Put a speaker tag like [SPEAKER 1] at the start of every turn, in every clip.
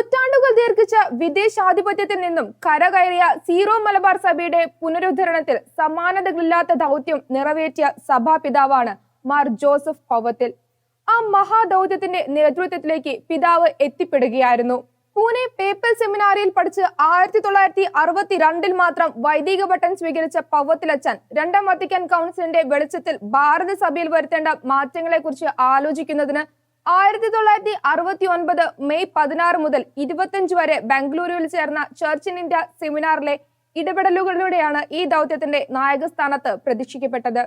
[SPEAKER 1] നൂറ്റാണ്ടുകൾ ദീർഘിച്ച വിദേശാധിപത്യത്തിൽ നിന്നും കരകയറിയ സീറോ മലബാർ സഭയുടെ പുനരുദ്ധരണത്തിൽ സമാനതകളില്ലാത്ത ദൗത്യം നിറവേറ്റിയ സഭാപിതാവാണ് മാർ ജോസഫ് പവത്തിൽ ആ മഹാദൗത്യത്തിന്റെ നേതൃത്വത്തിലേക്ക് പിതാവ് എത്തിപ്പെടുകയായിരുന്നു. പൂനെ പേപ്പൽ സെമിനാരിയിൽ പഠിച്ച് ആയിരത്തി തൊള്ളായിരത്തി അറുപത്തിരണ്ടിൽ മാത്രം വൈദിക പട്ടം സ്വീകരിച്ച പവത്തിലച്ചൻ രണ്ടാം വത്തിക്കാൻ കൗൺസിലിന്റെ വെളിച്ചത്തിൽ ഭാരതസഭയിൽ വരുത്തേണ്ട മാറ്റങ്ങളെക്കുറിച്ച് ആലോചിക്കുന്നതിന് ആയിരത്തി തൊള്ളായിരത്തി അറുപത്തി ഒൻപത് മെയ് പതിനാറ് മുതൽ ഇരുപത്തിയഞ്ച് വരെ ബംഗളൂരുവിൽ ചേർന്ന ചർച്ച് ഇൻ ഇന്ത്യ സെമിനാറിലെ ഇടപെടലുകളിലൂടെയാണ് ഈ ദൗത്യത്തിന്റെ നായകസ്ഥാനത്ത് പ്രതീക്ഷിക്കപ്പെട്ടത്.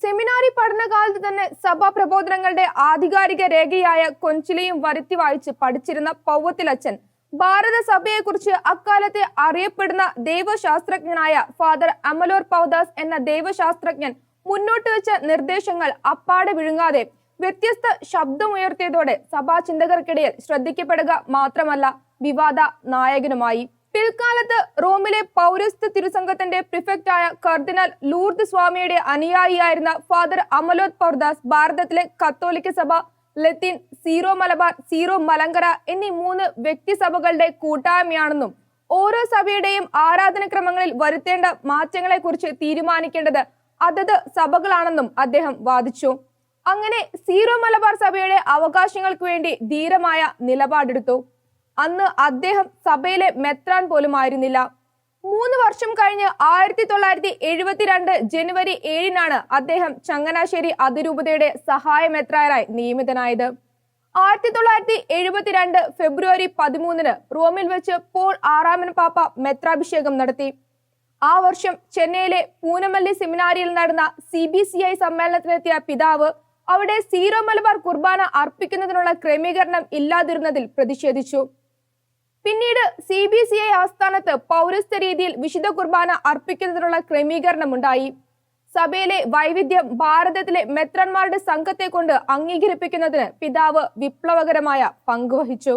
[SPEAKER 1] സെമിനാറി പഠനകാലത്ത് തന്നെ സഭാ പ്രബോധനങ്ങളുടെ ആധികാരിക രേഖയായ കൊഞ്ചിലയും വരുത്തി വായിച്ച് പഠിച്ചിരുന്ന പൗവത്തിലച്ചൻ ഭാരത സഭയെക്കുറിച്ച് അക്കാലത്തെ അറിയപ്പെടുന്ന ദൈവശാസ്ത്രജ്ഞനായ ഫാദർ അമലോർ പൗദാസ് എന്ന ദൈവശാസ്ത്രജ്ഞൻ മുന്നോട്ട് വെച്ച നിർദ്ദേശങ്ങൾ അപ്പാടെ വിഴുങ്ങാതെ വ്യത്യസ്ത ശബ്ദമുയർത്തിയതോടെ സഭാ ചിന്തകർക്കിടയിൽ ശ്രദ്ധിക്കപ്പെടുക മാത്രമല്ല വിവാദ നായകനുമായി. പിൽക്കാലത്ത് റോമിലെ പൗരസ്ത്യ തിരുസംഘത്തിന്റെ പ്രിഫക്റ്റായ കർദിനാൽ ലൂർദ് സ്വാമിയുടെ അനുയായിയായിരുന്ന ഫാദർ അമലോത് പൗർദാസ് ഭാരതത്തിലെ കത്തോലിക്ക സഭ ലത്തീൻ സീറോ മലബാർ സീറോ മലങ്കര എന്നീ മൂന്ന് വ്യക്തിസഭകളുടെ കൂട്ടായ്മയാണെന്നും ഓരോ സഭയുടെയും ആരാധനക്രമങ്ങളിൽ വരുത്തേണ്ട മാറ്റങ്ങളെക്കുറിച്ച് തീരുമാനിക്കേണ്ടത് അതത് സഭകളാണെന്നും അദ്ദേഹം വാദിച്ചു. അങ്ങനെ സീറോ മലബാർ സഭയുടെ അവകാശങ്ങൾക്ക് വേണ്ടി ധീരമായ നിലപാടെടുത്തു. അന്ന് അദ്ദേഹം സഭയിലെ മെത്രാൻ പോലും ആയിരുന്നില്ല മൂന്ന് വർഷം കഴിഞ്ഞ് ആയിരത്തി തൊള്ളായിരത്തി എഴുപത്തിരണ്ട് ജനുവരി ഏഴിനാണ് അദ്ദേഹം ചങ്ങനാശ്ശേരി അതിരൂപതയുടെ സഹായ മെത്രാനായി നിയമിതനായത്. ആയിരത്തി തൊള്ളായിരത്തി എഴുപത്തിരണ്ട് ഫെബ്രുവരി പതിമൂന്നിന് റോമിൽ വെച്ച് പോൾ ആറാമൻ പാപ്പ മെത്രാഭിഷേകം നടത്തി. ആ വർഷം ചെന്നൈയിലെ പൂനമല്ലി സെമിനാരിയിൽ നടന്ന സി ബി സി ഐ സമ്മേളനത്തിനെത്തിയ പിതാവ് അവിടെ സീറോ മലബാർ കുർബാന അർപ്പിക്കുന്നതിനുള്ള ക്രമീകരണം ഇല്ലാതിരുന്നതിൽ പ്രതിഷേധിച്ചു. പിന്നീട് സി ബി സി ഐ ആസ്ഥാനത്ത് പൗരസ്ത്യ രീതിയിൽ വിശുദ്ധ കുർബാന അർപ്പിക്കുന്നതിനുള്ള ക്രമീകരണമുണ്ടായി. സഭയിലെ വൈവിധ്യം ഭാരതത്തിലെ മെത്രന്മാരുടെ സംഘത്തെ കൊണ്ട് അംഗീകരിപ്പിക്കുന്നതിന് പിതാവ് വിപ്ലവകരമായ പങ്കുവഹിച്ചു.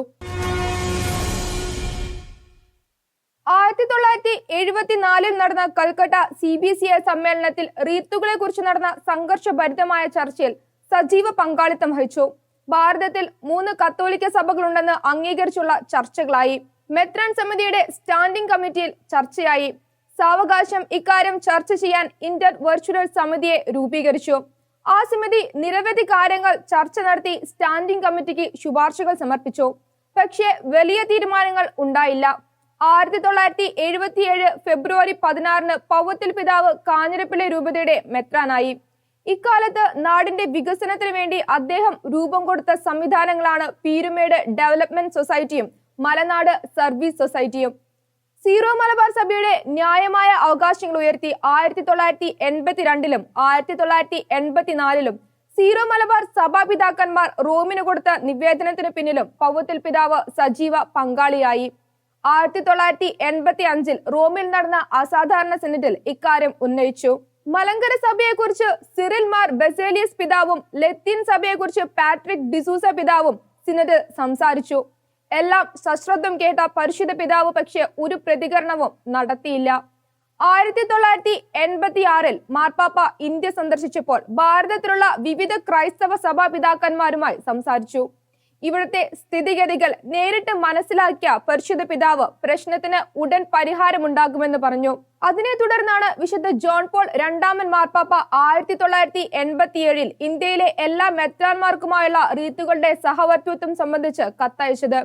[SPEAKER 1] ആയിരത്തി തൊള്ളായിരത്തി എഴുപത്തിനാലിൽ നടന്ന Calcutta C B C I സമ്മേളനത്തിൽ റീത്തുകളെ കുറിച്ച് നടന്ന സംഘർഷഭരിതമായ ചർച്ചയിൽ സജീവ പങ്കാളിത്തം വഹിച്ചു. ഭാരതത്തിൽ മൂന്ന് കത്തോലിക്ക സഭകളുണ്ടെന്ന് അംഗീകരിച്ചുള്ള ചർച്ചകളായി. മെത്രാൻ സമിതിയുടെ സ്റ്റാൻഡിംഗ് കമ്മിറ്റിയിൽ ചർച്ചയായി. സാവകാശം ഇക്കാര്യം ചർച്ച ചെയ്യാൻ ഇന്റർ വെർച്വൽ സമിതിയെ രൂപീകരിച്ചു. ആ സമിതി നിരവധി കാര്യങ്ങൾ ചർച്ച നടത്തി സ്റ്റാൻഡിംഗ് കമ്മിറ്റിക്ക് ശുപാർശകൾ സമർപ്പിച്ചു. പക്ഷേ വലിയ തീരുമാനങ്ങൾ ഉണ്ടായില്ല. ആയിരത്തി തൊള്ളായിരത്തി എഴുപത്തിയേഴ് ഫെബ്രുവരി പതിനാറിന് പൗവത്തിൽ പിതാവ് കാഞ്ഞിരപ്പിള്ളി രൂപതയുടെ മെത്രാനായി. ഇക്കാലത്ത് നാടിന്റെ വികസനത്തിന് വേണ്ടി അദ്ദേഹം രൂപം കൊടുത്ത സംവിധാനങ്ങളാണ് പീരുമേട് ഡെവലപ്മെന്റ് സൊസൈറ്റിയും മലനാട് സർവീസ് സൊസൈറ്റിയും. സീറോ മലബാർ സഭയുടെ ന്യായമായ അവകാശങ്ങൾ ഉയർത്തി ആയിരത്തി തൊള്ളായിരത്തി എൺപത്തിരണ്ടിലും ആയിരത്തി തൊള്ളായിരത്തി എൺപത്തിനാലിലും സീറോ മലബാർ സഭാപിതാക്കന്മാർ റോമിന് കൊടുത്ത നിവേദനത്തിന് പിന്നിലും പൗവത്തിൽ പിതാവ് സജീവ പങ്കാളിയായി. ആയിരത്തി തൊള്ളായിരത്തി എൺപത്തി അഞ്ചിൽ റോമിൽ നടന്ന അസാധാരണ സെനറ്റിൽ ഇക്കാര്യം ഉന്നയിച്ചു. മലങ്കര സഭയെക്കുറിച്ച് സിറിൽ മാർ ബസേലിയസ് പിതാവും ലത്തീൻ സഭയെക്കുറിച്ച് പാട്രിക് ഡിസൂസ പിതാവും സിനഡ് സംസാരിച്ചു. എല്ലാം സശ്രദ്ധം കേട്ട പരിശുദ്ധ പിതാവ് പക്ഷെ ഒരു പ്രതികരണവും നടത്തിയില്ല. ആയിരത്തി തൊള്ളായിരത്തി എൺപത്തി ആറിൽ മാർപ്പാപ്പ ഇന്ത്യ സന്ദർശിച്ചപ്പോൾ ഭാരതത്തിലുള്ള വിവിധ ക്രൈസ്തവ സഭാ പിതാക്കന്മാരുമായി സംസാരിച്ചു. ഇവിടുത്തെ സ്ഥിതിഗതികൾ നേരിട്ട് മനസ്സിലാക്കിയ പരിശുദ്ധ പിതാവ് പ്രശ്നത്തിന് ഉടൻ പരിഹാരമുണ്ടാകുമെന്ന് പറഞ്ഞു. അതിനെ തുടർന്നാണ് വിശുദ്ധ ജോൺ പോൾ രണ്ടാമൻ മാർപ്പാപ്പ ആയിരത്തി തൊള്ളായിരത്തി എൺപത്തിയേഴിൽ ഇന്ത്യയിലെ എല്ലാ മെത്രാന്മാർക്കുമായുള്ള റീത്തുകളുടെ സഹവർത്തിത്വം സംബന്ധിച്ച് കത്തയച്ചത്.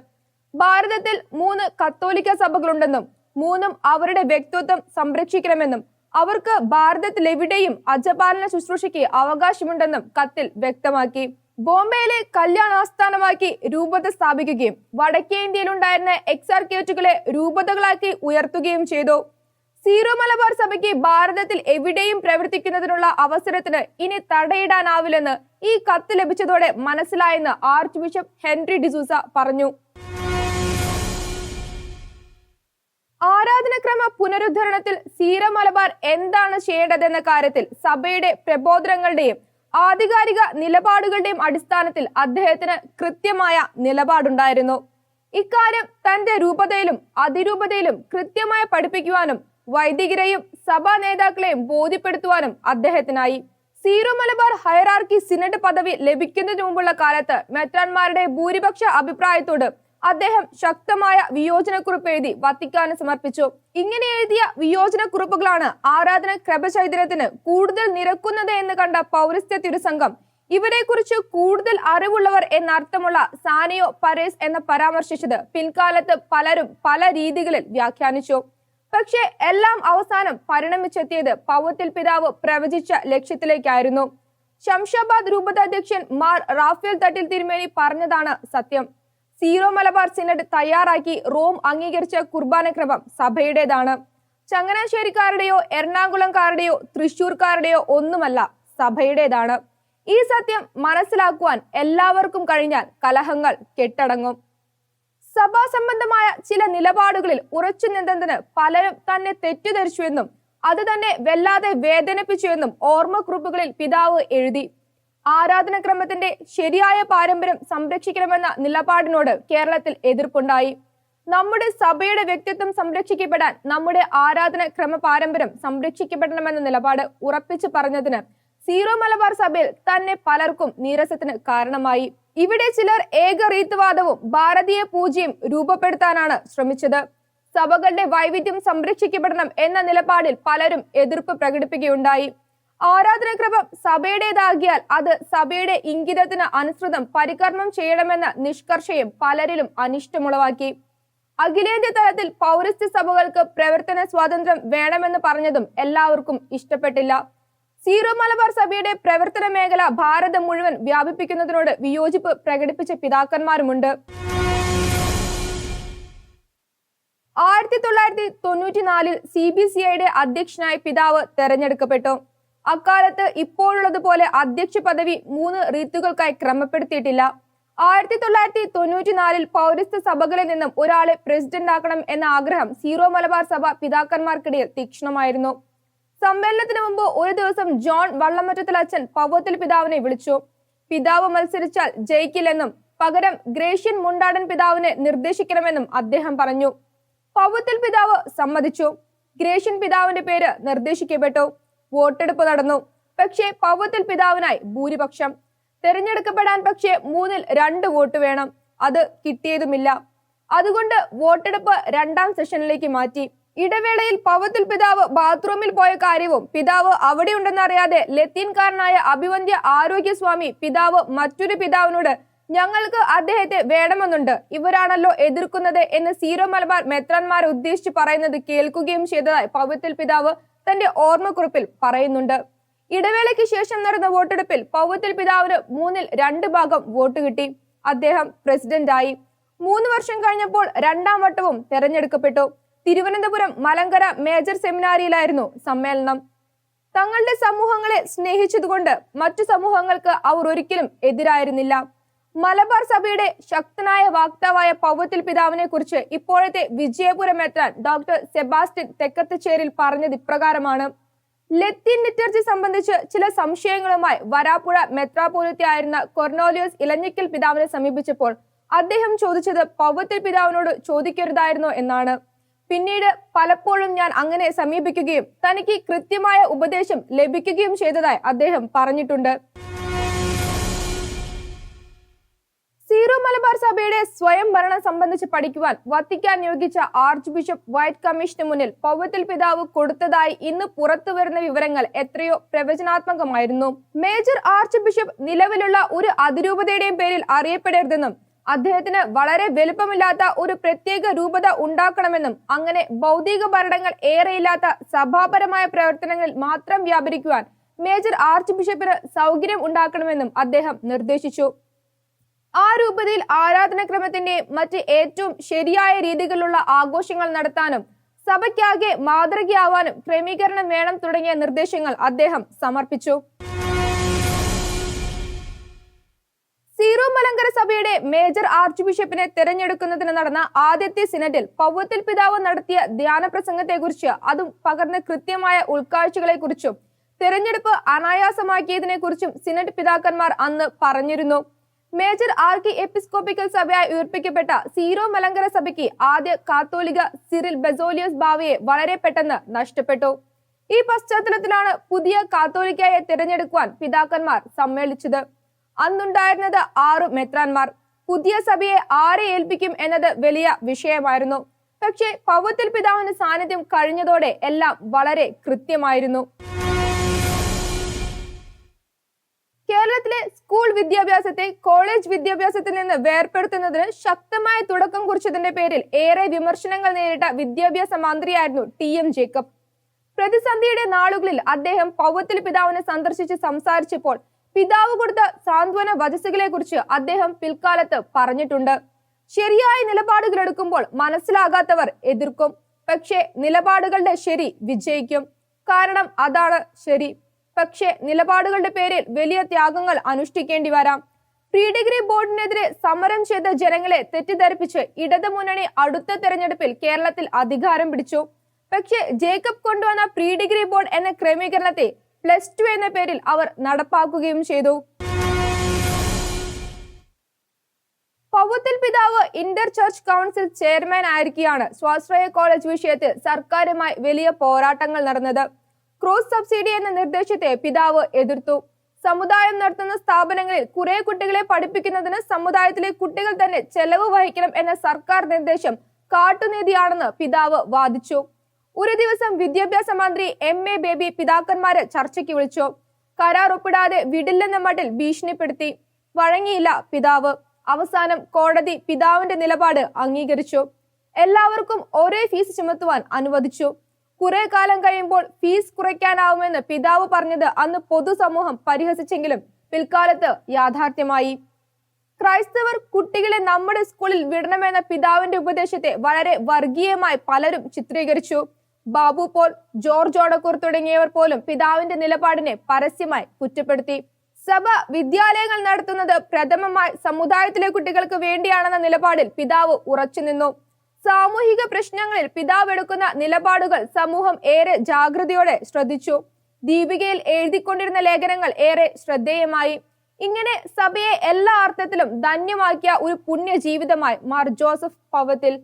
[SPEAKER 1] ഭാരതത്തിൽ മൂന്ന് കത്തോലിക്ക സഭകളുണ്ടെന്നും മൂന്നും അവരുടെ വ്യക്തിത്വം സംരക്ഷിക്കണമെന്നും അവർക്ക് ഭാരതത്തിലെവിടെയും അജപാലന ശുശ്രൂഷയ്ക്ക് അവകാശമുണ്ടെന്നും കത്തിൽ വ്യക്തമാക്കി. ബോംബെയിലെ കല്യാൺ ആസ്ഥാനമാക്കി രൂപത സ്ഥാപിക്കുകയും വടക്കേ ഇന്ത്യയിലുണ്ടായിരുന്ന എക്സാർക്കേറ്റുകളെ രൂപതകളാക്കി ഉയർത്തുകയും ചെയ്തു. സീറോ മലബാർ സഭയ്ക്ക് ഭാരതത്തിൽ എവിടെയും പ്രവർത്തിക്കുന്നതിനുള്ള അവസരത്തിന് ഇനി തടയിടാനാവില്ലെന്ന് ഈ കത്ത് ലഭിച്ചതോടെ മനസ്സിലായെന്ന് ആർച്ച് ബിഷപ്പ് ഹെൻറി ഡിസൂസ പറഞ്ഞു. ആരാധനക്രമ പുനരുദ്ധരണത്തിൽ സീറോ മലബാർ എന്താണ് ചെയ്യേണ്ടതെന്ന കാര്യത്തിൽ സഭയുടെ പ്രബോധനങ്ങളുടെയും ആധികാരിക നിലപാടുകളുടെയും അടിസ്ഥാനത്തിൽ അദ്ദേഹത്തിന് കൃത്യമായ നിലപാടുണ്ടായിരുന്നു. ഇക്കാര്യം തന്റെ രൂപതയിലും അതിരൂപതയിലും കൃത്യമായി പഠിപ്പിക്കുവാനും വൈദികരെയും സഭാ നേതാക്കളെയും ബോധ്യപ്പെടുത്തുവാനും അദ്ദേഹത്തിനായി. സീറോ മലബാർ ഹയറാർക്കി സിനഡ് പദവി ലഭിക്കുന്നതിന് മുമ്പുള്ള കാലത്ത് മെത്രാൻമാരുടെ ഭൂരിപക്ഷ അഭിപ്രായത്തോട് അദ്ദേഹം ശക്തമായ വിയോജനക്കുറിപ്പ് എഴുതി വത്തിക്കാന് സമർപ്പിച്ചു. ഇങ്ങനെ എഴുതിയ വിയോജനക്കുറിപ്പുകളാണ് ആരാധന ക്രമചൈതന്യത്തിന് കൂടുതൽ നിരക്കുന്നത് എന്ന് കണ്ട പൗരസ്ത്യ തിരുസംഘം. ഇവരെക്കുറിച്ച് കൂടുതൽ അറിവുള്ളവർ എന്നർത്ഥമുള്ള സാനയോ പരേസ് എന്ന പരാമർശിച്ചത് പിൽക്കാലത്ത് പലരും പല രീതികളിൽ വ്യാഖ്യാനിച്ചു. പക്ഷേ എല്ലാം അവസാനം പരിണമിച്ചെത്തിയത് പൗത്തിൽ പിതാവ് പ്രവചിച്ച ലക്ഷ്യത്തിലേക്കായിരുന്നു. ശംഷാബാദ് രൂപതാധ്യക്ഷൻ മാർ റാഫേൽ തട്ടിൽ തിരുമേനി പറഞ്ഞതാണ് സത്യം. സീറോ മലബാർ സിനഡ് തയ്യാറാക്കി റോം അംഗീകരിച്ച കുർബാനക്രമം സഭയുടേതാണ്. ചങ്ങനാശ്ശേരിക്കാരുടെയോ എറണാകുളംകാരുടെയോ തൃശൂർക്കാരുടെയോ ഒന്നുമല്ല സഭയുടേതാണ്. ഈ സത്യം മനസ്സിലാക്കുവാൻ എല്ലാവർക്കും കഴിഞ്ഞാൽ കലഹങ്ങൾ കെട്ടടങ്ങും. സഭാ സംബന്ധമായ ചില നിലപാടുകളിൽ ഉറച്ചു നിന്നതിന് പലരും തന്നെ തെറ്റിദ്ധരിച്ചുവെന്നും അത് തന്നെ വല്ലാതെ വേദനിപ്പിച്ചുവെന്നും ഓർമ്മക്കുറിപ്പുകളിൽ പിതാവ് എഴുതി. ആരാധനക്രമത്തിന്റെ ശരിയായ പാരമ്പര്യം സംരക്ഷിക്കണമെന്ന നിലപാടിനോട് കേരളത്തിൽ എതിർപ്പുണ്ടായി. നമ്മുടെ സഭയുടെ വ്യക്തിത്വം സംരക്ഷിക്കപ്പെടാൻ നമ്മുടെ ആരാധന ക്രമ പാരമ്പര്യം സംരക്ഷിക്കപ്പെടണമെന്ന നിലപാട് ഉറപ്പിച്ചു പറഞ്ഞതിന് സീറോ മലബാർ സഭയിൽ തന്നെ പലർക്കും നീരസത്തിന് കാരണമായി. ഇവിടെ ചിലർ ഏക റീത്വാദവും ഭാരതീയ പൂജയും രൂപപ്പെടുത്താനാണ് ശ്രമിച്ചത്. സഭകളുടെ വൈവിധ്യം സംരക്ഷിക്കപ്പെടണം എന്ന നിലപാടിൽ പലരും എതിർപ്പ് പ്രകടിപ്പിക്കുകയുണ്ടായി. ആരാധനക്രമം സഭയുടേതാകിയാൽ അത് സഭയുടെ ഇംഗിതത്തിന് അനുസൃതം പരികർമ്മം ചെയ്യണമെന്ന നിഷ്കർഷയും പലരിലും അനിഷ്ടമുളവാക്കി. അഖിലേന്ത്യ തലത്തിൽ പൗരസ്ത്യ സഭകൾക്ക് പ്രവർത്തന സ്വാതന്ത്ര്യം വേണമെന്ന് പറഞ്ഞതും എല്ലാവർക്കും ഇഷ്ടപ്പെട്ടില്ല. സീറോ മലബാർ സഭയുടെ പ്രവർത്തന മേഖല ഭാരതം മുഴുവൻ വ്യാപിപ്പിക്കുന്നതിനോട് വിയോജിപ്പ് പ്രകടിപ്പിച്ച പിതാക്കന്മാരുമുണ്ട്. ആയിരത്തി തൊള്ളായിരത്തി തൊണ്ണൂറ്റിനാലിൽ സി ബി സി ഐയുടെ അധ്യക്ഷനായി പിതാവ് തെരഞ്ഞെടുക്കപ്പെട്ടു. അക്കാലത്ത് ഇപ്പോഴുള്ളതുപോലെ അധ്യക്ഷ പദവി മൂന്ന് റീത്തുകൾക്കായി ക്രമപ്പെടുത്തിയിട്ടില്ല. ആയിരത്തി തൊള്ളായിരത്തി തൊണ്ണൂറ്റിനാലിൽ പൗരസ്ത്യ സഭകളിൽ നിന്നും ഒരാളെ പ്രസിഡന്റ് ആക്കണം എന്ന ആഗ്രഹം സീറോ മലബാർ സഭ പിതാക്കന്മാർക്കിടയിൽ തീക്ഷണമായിരുന്നു. സമ്മേളനത്തിന് മുമ്പ് ഒരു ദിവസം ജോൺ വള്ളമറ്റത്തിൽ അച്ഛൻ പവത്തിൽ പിതാവിനെ വിളിച്ചു. പിതാവ് മത്സരിച്ചാൽ ജയിക്കില്ലെന്നും പകരം ഗ്രേഷ്യൻ മുണ്ടാടൻ പിതാവിനെ നിർദ്ദേശിക്കണമെന്നും അദ്ദേഹം പറഞ്ഞു. പവത്തിൽ പിതാവ് സമ്മതിച്ചു. ഗ്രേഷ്യൻ പിതാവിന്റെ പേര് നിർദ്ദേശിക്കപ്പെട്ടു. വോട്ടെടുപ്പ് നടന്നു. പക്ഷേ പൗരത്വ പിതാവിനായി ഭൂരിപക്ഷം. തെരഞ്ഞെടുക്കപ്പെടാൻ പക്ഷേ മൂന്നിൽ രണ്ട് വോട്ട് വേണം. അത് കിട്ടിയതുമില്ല. അതുകൊണ്ട് വോട്ടെടുപ്പ് രണ്ടാം സെഷനിലേക്ക് മാറ്റി. ഇടവേളയിൽ പവത്തിൽ പിതാവ് ബാത്റൂമിൽ പോയ കാര്യവും പിതാവ് അവിടെയുണ്ടെന്നറിയാതെ ലത്തീൻകാരനായ അഭിവന്ധ്യ ആരോഗ്യസ്വാമി പിതാവ് മറ്റൊരു പിതാവിനോട് ഞങ്ങൾക്ക് അദ്ദേഹത്തെ വേണമെന്നുണ്ട്. ഇവരാണല്ലോ എതിർക്കുന്നത് എന്ന് സീറോ മലബാർ മെത്രാന്മാരെ ഉദ്ദേശിച്ച് പറയുന്നത് കേൾക്കുകയും ചെയ്തതായി പൗരത്വ പിതാവ് തന്റെ ഓർമ്മക്കുറിപ്പിൽ പറയുന്നുണ്ട്. ഇടവേളയ്ക്ക് ശേഷം നടന്ന വോട്ടെടുപ്പിൽ പൗവത്തിൽ പിതാവിന് മൂന്നിൽ രണ്ട് ഭാഗം വോട്ട് കിട്ടി. അദ്ദേഹം പ്രസിഡന്റായി. മൂന്ന് വർഷം കഴിഞ്ഞപ്പോൾ രണ്ടാം വട്ടവും തെരഞ്ഞെടുക്കപ്പെട്ടു. തിരുവനന്തപുരം മലങ്കര മേജർ സെമിനാരിയിലായിരുന്നു സമ്മേളനം. തങ്ങളുടെ സമൂഹങ്ങളെ സ്നേഹിച്ചതുകൊണ്ട് മറ്റു സമൂഹങ്ങൾക്ക് അവർ ഒരിക്കലും എതിരായിരുന്നില്ല. മലബാർ സഭയുടെ ശക്തനായ വാക്താവായ പൗവത്തിൽ പിതാവിനെ കുറിച്ച് ഇപ്പോഴത്തെ വിജയപുരം എത്താൻ ഡോക്ടർ സെബാസ്റ്റ്യൻ തെക്കത്തച്ചേരിൽ പറഞ്ഞത് ഇപ്രകാരമാണ്. ലത്തീൻ ലിറ്റർജി സംബന്ധിച്ച് ചില സംശയങ്ങളുമായി വരാപ്പുഴ മെത്രാപോലിത്തയായിരുന്ന കൊർണോലിയോസ് ഇലഞ്ഞിക്കൽ പിതാവിനെ സമീപിച്ചപ്പോൾ അദ്ദേഹം ചോദിച്ചത് പൗവത്തിൽ പിതാവിനോട് ചോദിക്കരുതായിരുന്നോ എന്നാണ്. പിന്നീട് പലപ്പോഴും ഞാൻ അങ്ങനെ സമീപിക്കുകയും തനിക്ക് കൃത്യമായ ഉപദേശം ലഭിക്കുകയും ചെയ്തതായി അദ്ദേഹം പറഞ്ഞിട്ടുണ്ട്. സീറോ മലബാർ സഭയുടെ സ്വയം ഭരണം സംബന്ധിച്ച് പഠിക്കുവാൻ വത്തിക്കാൻ നിയോഗിച്ച ആർച്ച് ബിഷപ്പ് വൈറ്റ് കമ്മീഷന് മുന്നിൽ പൗവത്തിൽ പിതാവ് കൊടുത്തതായി ഇന്ന് പുറത്തു വരുന്ന വിവരങ്ങൾ എത്രയോ പ്രവചനാത്മകമായിരുന്നു. മേജർ ആർച്ച് ബിഷപ്പ് നിലവിലുള്ള ഒരു അതിരൂപതയുടെയും പേരിൽ അറിയപ്പെടരുതെന്നും അദ്ദേഹത്തിന് വളരെ വലുപ്പമില്ലാത്ത ഒരു പ്രത്യേക രൂപത ഉണ്ടാക്കണമെന്നും അങ്ങനെ ഭൗതിക ഭരണങ്ങൾ ഏറെയില്ലാത്ത സഭാപരമായ പ്രവർത്തനങ്ങളിൽ മാത്രം വ്യാപരിക്കുവാൻ മേജർ ആർച്ച് ബിഷപ്പിന് സൗകര്യം ഉണ്ടാക്കണമെന്നും അദ്ദേഹം നിർദ്ദേശിച്ചു. ആ രൂപതയിൽ ആരാധനക്രമത്തിന്റെ മറ്റ് ഏറ്റവും ശരിയായ രീതികളിലുള്ള ആഘോഷങ്ങൾ നടത്താനും സഭയ്ക്കാകെ മാതൃകയാവാനും ക്രമീകരണം വേണം തുടങ്ങിയ നിർദ്ദേശങ്ങൾ അദ്ദേഹം സമർപ്പിച്ചു. സീറോ മലങ്കര സഭയുടെ മേജർ ആർച്ച് ബിഷപ്പിനെ തെരഞ്ഞെടുക്കുന്നതിന് നടന്ന ആദ്യത്തെ സിനഡിൽ പൗവത്തിൽ പിതാവ് നടത്തിയ ധ്യാന പ്രസംഗത്തെക്കുറിച്ച് അതും പകർന്ന കൃത്യമായ ഉൾക്കാഴ്ചകളെക്കുറിച്ചും തെരഞ്ഞെടുപ്പ് അനായാസമാക്കിയതിനെക്കുറിച്ചും സിനഡ് പിതാക്കന്മാർ അന്ന് പറഞ്ഞിരുന്നു. മേജർ ആർക്കി എപ്പിസ്കോപ്പിക്കൽ സഭയായി ഉയർപ്പിക്കപ്പെട്ട സീറോ മലങ്കര സഭയ്ക്ക് ആദ്യ കാത്തോലിക സിറിൽ ബെസോലിയസ് ബാവയെ വളരെ പെട്ടെന്ന് നഷ്ടപ്പെട്ടു. ഈ പശ്ചാത്തലത്തിലാണ് പുതിയ കാത്തോലിക്കയെ തിരഞ്ഞെടുക്കുവാൻ പിതാക്കന്മാർ സമ്മേളിച്ചത്. അന്നുണ്ടായിരുന്നത് ആറ് മെത്രാന്മാർ. പുതിയ സഭയെ ആരെ ഏൽപ്പിക്കും എന്നത് വലിയ വിഷയമായിരുന്നു. പക്ഷേ പൗവത്തിൽ പിതാവിന്റെ സാന്നിധ്യം കഴിഞ്ഞതോടെ എല്ലാം വളരെ കൃത്യമായിരുന്നു. കേരളത്തിലെ സ്കൂൾ വിദ്യാഭ്യാസത്തെ കോളേജ് വിദ്യാഭ്യാസത്തിൽ നിന്ന് വേർപെടുത്തുന്നതിന് ശക്തമായ തുടക്കം കുറിച്ചതിന്റെ പേരിൽ ഏറെ വിമർശനങ്ങൾ നേരിട്ട വിദ്യാഭ്യാസ മന്ത്രിയായിരുന്നു ടി എം ജേക്കബ്. പ്രതിസന്ധിയുടെ നാളുകളിൽ അദ്ദേഹം പൗവത്തിൽ പിതാവിനെ സന്ദർശിച്ച് സംസാരിച്ചപ്പോൾ പിതാവ് കൊടുത്ത സാന്ത്വന വചസ്സുകളെ കുറിച്ച് അദ്ദേഹം പിൽക്കാലത്ത് പറഞ്ഞിട്ടുണ്ട്. ശരിയായ നിലപാടുകൾ എടുക്കുമ്പോൾ മനസ്സിലാകാത്തവർ എതിർക്കും. പക്ഷേ നിലപാടുകളുടെ ശരി വിജയിക്കും. കാരണം അതാണ് ശരി. പക്ഷേ നിലപാടുകളുടെ പേരിൽ വലിയ ത്യാഗങ്ങൾ അനുഷ്ഠിക്കേണ്ടി വരാം. പ്രീ ഡിഗ്രി ബോർഡിനെതിരെ സമരം ചെയ്ത ജനങ്ങളെ തെറ്റിദ്ധരിപ്പിച്ച് ഇടതുമുന്നണി അടുത്ത തെരഞ്ഞെടുപ്പിൽ കേരളത്തിൽ അധികാരം പിടിച്ചു. പക്ഷേ ജേക്കബ് കൊണ്ടുവന്ന പ്രീ ഡിഗ്രി ബോർഡ് എന്ന ക്രമീകരണത്തെ പ്ലസ് ടു എന്ന പേരിൽ അവർ നടപ്പാക്കുകയും ചെയ്തു. പൗവത്തിൽ പിതാവ് ഇന്റർ ചർച്ച് കൗൺസിൽ ചെയർമാൻ ആയിരിക്കെയാണ് സ്വാശ്രയ കോളേജ് വിഷയത്തിൽ സർക്കാരുമായി വലിയ പോരാട്ടങ്ങൾ നടന്നത്. ക്രോസ് സബ്സിഡി എന്ന നിർദ്ദേശത്തെ പിതാവ് എതിർത്തു. സമുദായം നടത്തുന്ന സ്ഥാപനങ്ങളിൽ കുറെ കുട്ടികളെ പഠിപ്പിക്കുന്നതിന് സമുദായത്തിലെ കുട്ടികൾ തന്നെ ചെലവ് വഹിക്കണം എന്ന സർക്കാർ നിർദ്ദേശം കാട്ടുനീതിയാണെന്ന് പിതാവ് വാദിച്ചു. ഒരു ദിവസം വിദ്യാഭ്യാസ മന്ത്രി എം എ ബേബി പിതാക്കന്മാരെ ചർച്ചയ്ക്ക് വിളിച്ചു. കരാർ ഒപ്പിടാതെ വിടില്ലെന്ന മട്ടിൽ ഭീഷണിപ്പെടുത്തി. വഴങ്ങിയില്ല പിതാവ്. അവസാനം കോടതി പിതാവിന്റെ നിലപാട് അംഗീകരിച്ചു. എല്ലാവർക്കും ഒരേ ഫീസ് ചുമത്തുവാൻ അനുവദിച്ചു. കുറെ കാലം കഴിയുമ്പോൾ ഫീസ് കുറയ്ക്കാനാവുമെന്ന് പിതാവ് പറഞ്ഞത് അന്ന് പൊതുസമൂഹം പരിഹസിച്ചെങ്കിലും പിൽക്കാലത്ത് യാഥാർത്ഥ്യമായി. ക്രൈസ്തവർ കുട്ടികളെ നമ്മുടെ സ്കൂളിൽ വിടണമെന്ന പിതാവിന്റെ ഉപദേശത്തെ വളരെ വർഗീയമായി പലരും ചിത്രീകരിച്ചു. ബാബു പോൾ ജോർജ് ഓടക്കൂർ തുടങ്ങിയവർ പോലും പിതാവിന്റെ നിലപാടിനെ പരസ്യമായി കുറ്റപ്പെടുത്തി. സഭ വിദ്യാലയങ്ങൾ നടത്തുന്നത് പ്രഥമമായി സമുദായത്തിലെ കുട്ടികൾക്ക് വേണ്ടിയാണെന്ന നിലപാടിൽ പിതാവ് ഉറച്ചുനിന്നു. സാമൂഹിക പ്രശ്നങ്ങളിൽ പിതാവ് എടുക്കുന്ന നിലപാടുകൾ സമൂഹം ഏറെ ജാഗ്രതയോടെ ശ്രദ്ധിച്ചു. ദീപികയിൽ എഴുതിക്കൊണ്ടിരുന്ന ലേഖനങ്ങൾ ഏറെ ശ്രദ്ധേയമായി. ഇങ്ങനെ സഭയെ എല്ലാ അർത്ഥത്തിലും ധന്യമാക്കിയ ഒരു പുണ്യ ജീവിതമായി മാർ ജോസഫ് പവത്തിൽ